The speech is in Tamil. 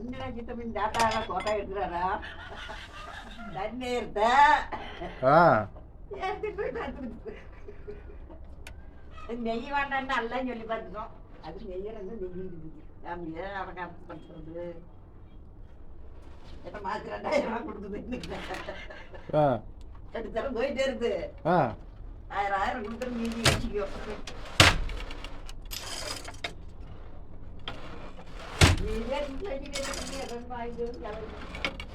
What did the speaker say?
சித்தமின் டாட்டா போட்டோ எடுக்கிறாரா தண்ணி எடுத்த எடுத்துட்டு போய் பார்த்துருக்கு நெய் சொல்லி பார்த்துட்டோம். அது நெய்யறது நெய் இருக்குது சாமியை அவகாசம் பண்ணுறது எட்ட மாசம் ரெண்டாயிரம் ரூபா கொடுக்குது ரெண்டு தரம் போயிட்டே இருக்கு. ஆ. ஆயிரம் ஆயிரம் கொடுத்துரு மீதி வச்சுக்கோ. Yeah, you can't even get it. Yeah, that's why I do. Yeah, that's why I do.